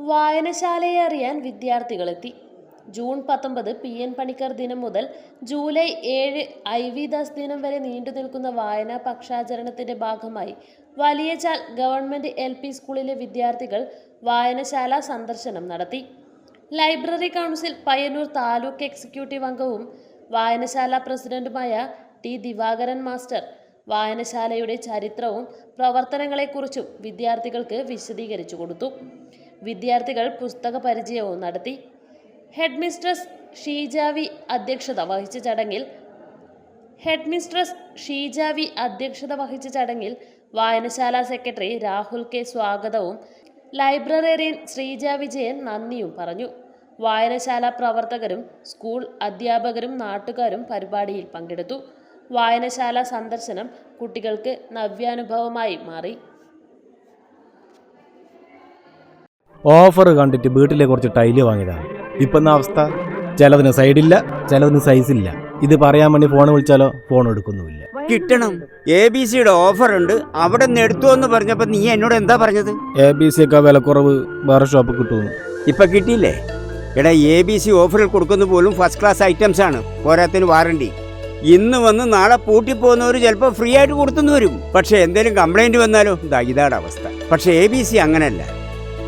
വായനശാലയെ അറിയാൻ വിദ്യാർത്ഥികളെത്തി. ജൂൺ പത്തൊമ്പത് പി. എൻ. പണിക്കർ ദിനം മുതൽ ജൂലൈ ഏഴ് ഐ. വി. ദാസ് ദിനം വരെ നീണ്ടു നിൽക്കുന്ന വായനാ പക്ഷാചരണത്തിന്റെ ഭാഗമായി വലിയചാൽ ഗവൺമെന്റ് എൽ. പി. സ്കൂളിലെ വിദ്യാർത്ഥികൾ വായനശാല സന്ദർശനം നടത്തി. Library council Payyanur taluk executive അംഗവും വായനശാല പ്രസിഡന്റുമായ ടി. ദിവാകരൻ മാസ്റ്റർ. വായനശാലയുടെ ചരിത്രവും പ്രവർത്തനങ്ങളെക്കുറിച്ചും വിദ്യാർത്ഥികൾക്ക് വിശദീകരിച്ചു കൊടുത്തു. വിദ്യാർത്ഥികൾ പുസ്തക പരിചയവും നടത്തി. ഹെഡ് മിസ്ട്രസ് ഷീജാവി അധ്യക്ഷത വഹിച്ച ചടങ്ങിൽ ഹെഡ് മിസ്ട്രസ് ഷീജാവി അധ്യക്ഷത വഹിച്ച ചടങ്ങിൽ വായനശാല സെക്രട്ടറി രാഹുൽ കെ സ്വാഗതവും ലൈബ്രറേറിയൻ ശ്രീജ വിജയൻ നന്ദിയും പറഞ്ഞു. വായനശാല പ്രവർത്തകരും സ്കൂൾ അധ്യാപകരും നാട്ടുകാരും പരിപാടിയിൽ പങ്കെടുത്തു. വായനശാല സന്ദർശനം കുട്ടികൾക്ക് നവ്യാനുഭവമായി മാറി. ഓഫർ കണ്ടിട്ട് വീട്ടിലെ കുറച്ച് ടൈൽ വാങ്ങിയതാണ്. ഇപ്പം എന്ന അവസ്ഥ? ചിലതിന് സൈഡില്ല ചിലതിന് സൈസില്ല. ഇത് പറയാൻ വേണ്ടി ഫോൺ വിളിച്ചാലോ? ഫോൺ എടുക്കുന്നുമില്ല. കിട്ടണം. എ ബി സിയുടെ ഓഫർ ഉണ്ട് അവിടെ നിന്ന് എടുത്തു എന്ന് പറഞ്ഞപ്പോ നീ എന്നോട് എന്താ പറഞ്ഞത്? എ ബി സി ഒക്കെ വിലക്കുറവ് വേറെ ഷോപ്പ് കിട്ടുന്നു ഇപ്പൊ കിട്ടിയില്ലേ? എടാ എ ബി സി ഓഫറിൽ കൊടുക്കുന്ന പോലും ഫസ്റ്റ് ക്ലാസ് ഐറ്റംസ് ആണ്. പോരാത്തിന് വാറണ്ടി ഇന്ന് വന്ന് നാളെ പൂട്ടിപ്പോകുന്നവർ ചിലപ്പോൾ ഫ്രീ ആയിട്ട് കൊടുത്തുനിന്ന് വരും. പക്ഷെ എന്തെങ്കിലും കംപ്ലൈന്റ് വന്നാലോ? ഇതാ ഇതാണ് അവസ്ഥ. പക്ഷെ എ ബി സി അങ്ങനല്ല.